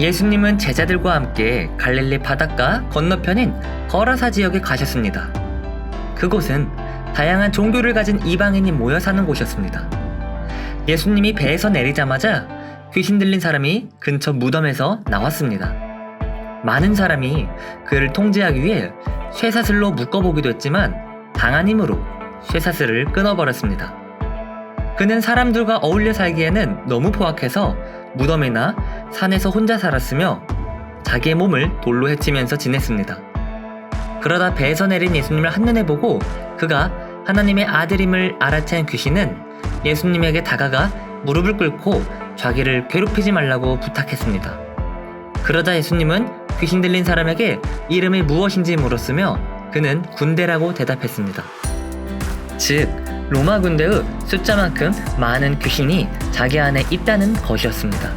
예수님은 제자들과 함께 갈릴리 바닷가 건너편인 거라사 지역에 가셨습니다. 그곳은 다양한 종교를 가진 이방인이 모여 사는 곳이었습니다. 예수님이 배에서 내리자마자 귀신 들린 사람이 근처 무덤에서 나왔습니다. 많은 사람이 그를 통제하기 위해 쇠사슬로 묶어보기도 했지만 강한 힘으로 쇠사슬을 끊어버렸습니다. 그는 사람들과 어울려 살기에는 너무 포악해서 무덤이나 산에서 혼자 살았으며 자기의 몸을 돌로 헤치면서 지냈습니다. 그러다 배에서 내린 예수님을 한눈에 보고 그가 하나님의 아들임을 알아챈 귀신은 예수님에게 다가가 무릎을 꿇고 자기를 괴롭히지 말라고 부탁했습니다. 그러자 예수님은 귀신 들린 사람에게 이름이 무엇인지 물었으며 그는 군대라고 대답했습니다. 즉, 로마 군대의 숫자만큼 많은 귀신이 자기 안에 있다는 것이었습니다.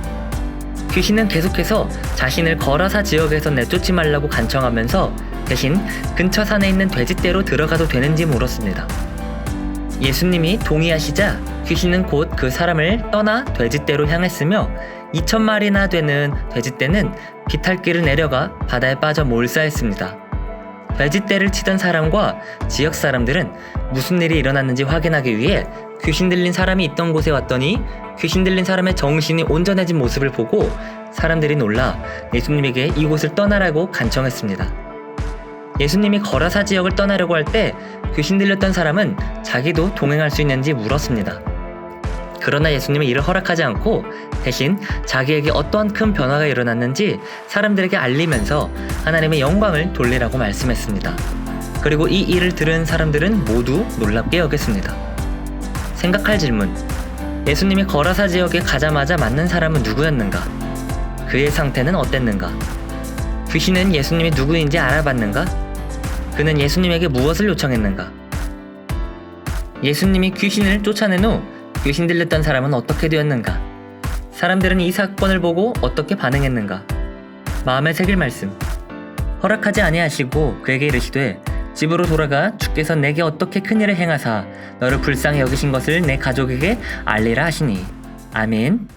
귀신은 계속해서 자신을 거라사 지역에서 내쫓지 말라고 간청하면서 대신 근처 산에 있는 돼지떼로 들어가도 되는지 물었습니다. 예수님이 동의하시자 귀신은 곧 그 사람을 떠나 돼지떼로 향했으며 2천 마리나 되는 돼지떼는 비탈길을 내려가 바다에 빠져 몰사했습니다. 돼지떼를 치던 사람과 지역 사람들은 무슨 일이 일어났는지 확인하기 위해 귀신 들린 사람이 있던 곳에 왔더니 귀신 들린 사람의 정신이 온전해진 모습을 보고 사람들이 놀라 예수님에게 이곳을 떠나라고 간청했습니다. 예수님이 거라사 지역을 떠나려고 할 때 귀신 들렸던 사람은 자기도 동행할 수 있는지 물었습니다. 그러나 예수님은 이를 허락하지 않고 대신 자기에게 어떠한 큰 변화가 일어났는지 사람들에게 알리면서 하나님의 영광을 돌리라고 말씀했습니다. 그리고 이 일을 들은 사람들은 모두 놀랍게 여겼습니다. 생각할 질문. 예수님이 거라사 지역에 가자마자 만난 사람은 누구였는가? 그의 상태는 어땠는가? 귀신은 예수님이 누구인지 알아봤는가? 그는 예수님에게 무엇을 요청했는가? 예수님이 귀신을 쫓아낸 후 귀신 들렸던 사람은 어떻게 되었는가? 사람들은 이 사건을 보고 어떻게 반응했는가? 마음에 새길 말씀. 허락하지 아니하시고 그에게 이르시되 집으로 돌아가 주께서 내게 어떻게 큰 일을 행하사 너를 불쌍히 여기신 것을 내 가족에게 알리라 하시니 아멘.